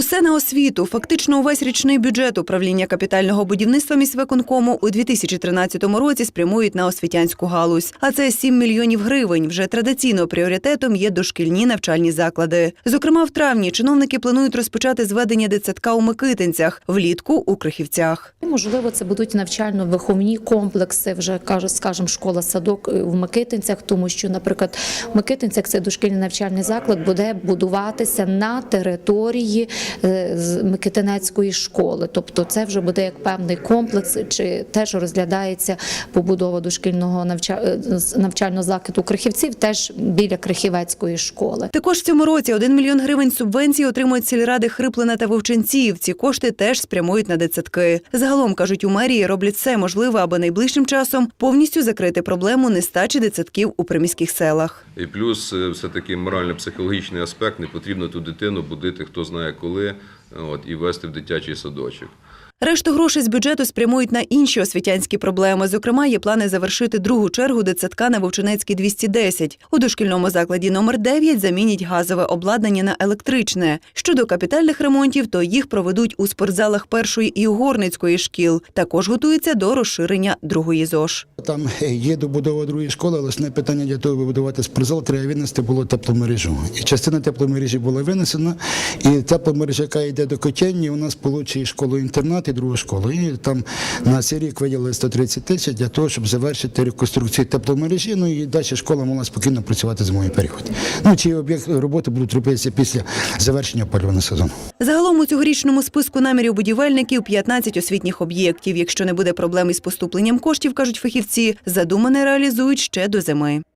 Усе на освіту. Фактично увесь річний бюджет управління капітального будівництва міськвиконкому у 2013 році спрямують на освітянську галузь. А це 7 мільйонів гривень. Вже традиційно пріоритетом є дошкільні навчальні заклади. Зокрема, в травні чиновники планують розпочати зведення дитсадка у Микитинцях, влітку у Крихівцях. Можливо, це будуть навчально-виховні комплекси, вже скажімо, школа садок в Микитинцях, тому що, наприклад, Микитинцях цей дошкільний навчальний заклад буде будуватися на території з Микитинецької школи. Тобто, це вже буде як певний комплекс, чи теж розглядається побудова дошкільного е, навчального закладу Крихівців, теж біля Крихівецької школи. Також в цьому році 1 мільйон гривень субвенції отримують сільради Хриплина та Вовчинців. Ці кошти теж спрямують на дитсадки. Загалом кажуть, у мерії роблять все можливе, аби найближчим часом повністю закрити проблему нестачі дитсадків у приміських селах. І плюс е, все-таки морально-психологічний аспект, не потрібно ту дитину будити хто знає коли, от, і вести в дитячий садочок. Решту грошей з бюджету спрямують на інші освітянські проблеми. Зокрема, є плани завершити другу чергу дитсадка на Вовчинецькій 210. У дошкільному закладі номер 9 замінять газове обладнання на електричне. Щодо капітальних ремонтів, то їх проведуть у спортзалах першої і Угорницької шкіл. Також готуються до розширення другої ЗОЖ. Там е, є добудова другої школи, але основне питання для того, аби будувати спортзал, треба винести було тепломережу. І частина тепломережі була винесена, і тепломережа, яка йде до котельні, у нас получить школу-інтернат і другу школу. І там на цей рік виділили 130 тисяч для того, щоб завершити реконструкцію тепломережі. Ну і далі школа могла спокійно працювати зимовий період. Ну ці об'єкт роботи будуть робитися після завершення опалювального сезону. Загалом у цьогорічному списку намірів будівельників 15 освітніх об'єктів. Якщо не буде проблем із поступленням коштів, кажуть фахівці, задумане реалізують ще до зими.